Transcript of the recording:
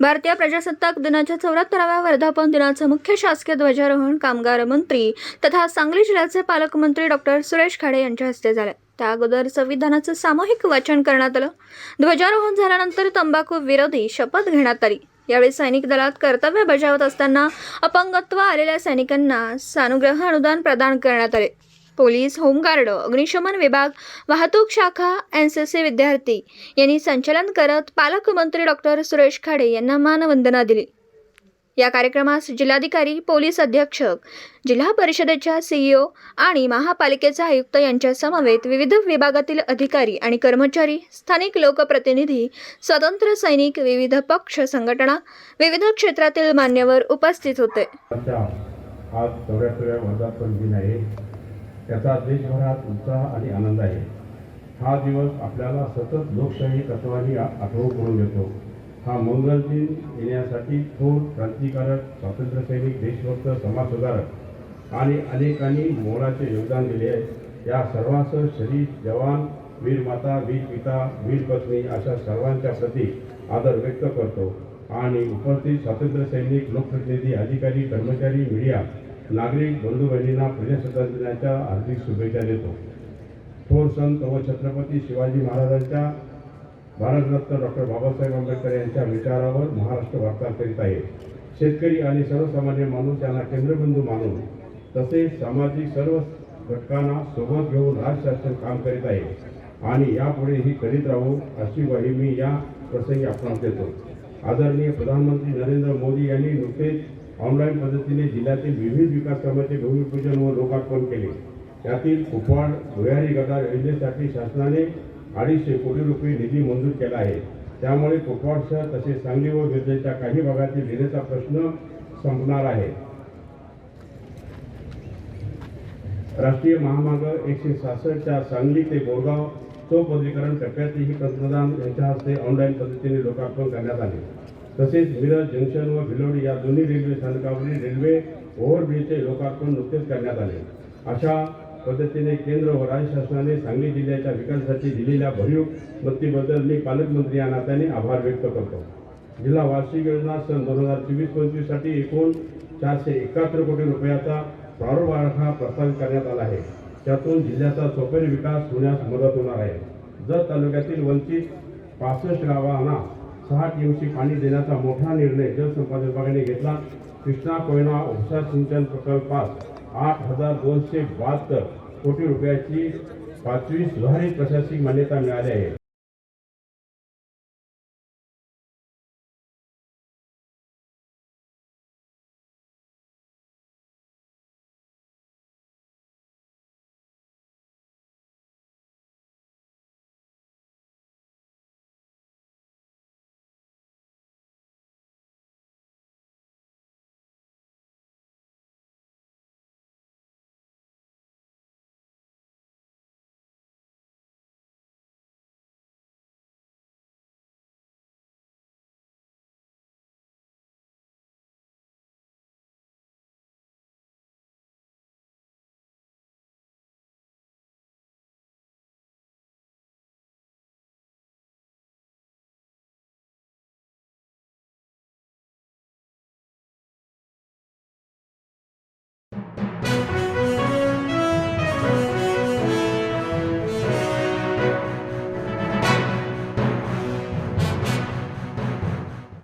भारतीय प्रजासत्ताक दिनाच्या चौऱ्याहत्तराव्या वर्धापन दिनाचं मुख्य शासकीय ध्वजारोहण कामगार मंत्री तथा सांगली जिल्ह्याचे पालकमंत्री डॉक्टर सुरेश खाडे यांच्या हस्ते झाले. त्या अगोदर संविधानाचं सामूहिक वाचन करण्यात आलं. ध्वजारोहण झाल्यानंतर तंबाखू विरोधी शपथ घेण्यात आली. यावेळी सैनिक दलात कर्तव्य बजावत असताना अपंगत्व आलेल्या सैनिकांना सानुग्रह अनुदान प्रदान करण्यात आले. पोलीस होमगार्ड अग्निशमन विभाग वाहतूक शाखा एन सी सी विद्यार्थी यांनी संचलन करत पालकमंत्री डॉक्टर सुरेश खाडे यांना मानवंदना दिली. या कार्यक्रमास जिल्हाधिकारी पोलीस अधीक्षक जिल्हा परिषदेच्या सीईओ आणि महापालिकेचा आयुक्त यांच्या समवेत विविध विभागातील अधिकारी आणि कर्मचारी स्थानिक लोकप्रतिनिधी स्वतंत्र सैनिक विविध पक्ष संघटना विविध क्षेत्रातील मान्यवर उपस्थित होते. त्याचा देशभरात उत्साह आणि आनंद आहे. हा दिवस आपल्याला सतत लोकशाही तत्वाची आठवण करून देतो. हा मंगल दिन येण्यासाठी थोर क्रांतिकारक स्वातंत्र्यसैनिक देशभक्त समाजसुधारक आणि अनेकांनी मोलाचे योगदान दिले आहे. या सर्वांसह शरीफ जवान वीर माता वीर पिता वीर पत्नी अशा सर्वांच्या प्रती आदर व्यक्त करतो. आणि उपस्थित स्वातंत्र्यसैनिक लोकप्रतिनिधी अधिकारी कर्मचारी मीडिया नागरिक बंधू बहिणींना प्रजासत्ताक दिनाच्या हार्दिक शुभेच्छा देतो. थोर संत व छत्रपती शिवाजी महाराजांच्या भारतरत्न डॉक्टर बाबासाहेब आंबेडकर यांच्या विचारावर महाराष्ट्र वार्ता करीत आहे. शेतकरी आणि सर्वसामान्य माणूस यांना केंद्रबिंदू मानून तसेच सामाजिक सर्व घटकांना सोबत घेऊन राजशासन काम करीत आहे. आणि यापुढे ही करीत राहू अशी ग्वाही मी या प्रसंगी आपण देतो. आदरणीय प्रधानमंत्री नरेंद्र मोदी यांनी नुकतेच ऑनलाईन पद्धतीने जिल्ह्यातील विविध विकास कामाचे भूमिपूजन व लोकार्पण केले. त्यातील कुपवाड भुयारी गटार योजनेसाठी शासनाने अडीचशे कोटी रुपये निधी मंजूर केला आहे. त्यामुळे कुपवाडसह तसेच सांगली व विजेच्या काही भागातील विजेचा प्रश्न संपणार आहे. राष्ट्रीय महामार्ग एकशे सहासष्टच्या सांगली ते बोरगाव चौपदरीकरण टप्प्यातही पंतप्रधान यांच्या हस्ते ऑनलाईन पद्धतीने लोकार्पण करण्यात आले. तसेच मिरज जंक्शन व भिलोडी या दोन्ही रेल्वे स्थानकावरील रेल्वे ओव्हरब्रिजचे लोकार्पण नुकतेच करण्यात आले. अशा पद्धतीने केंद्र व राज्य शासनाने सांगली जिल्ह्याच्या विकासासाठी दिलेल्या भरीव मदतीबद्दल मी पालकमंत्री या नात्याने आभार व्यक्त करतो. जिल्हा वार्षिक योजना सन दोन हजार चोवीस पंचवीससाठी एकूण चारशे एकाहत्तर कोटी रुपयाचा प्रारूप आराखडा प्रस्तावित करण्यात आला आहे. त्यातून जिल्ह्याचा चौफेर विकास होण्यास मदत होणार आहे. जत तालुक्यातील वंचित पासष्ट गावांना सहा टीएमसी पाणी देण्याचा मोठा निर्णय जलसंपदा विभागाने घेतला. कृष्णा कोयना उपसा सिंचन प्रकल्पात आठ हजार दोनशे बहात्तर कोटी रुपयाची पाचवी सुधारित प्रशासकीय मान्यता मिळाली आहे.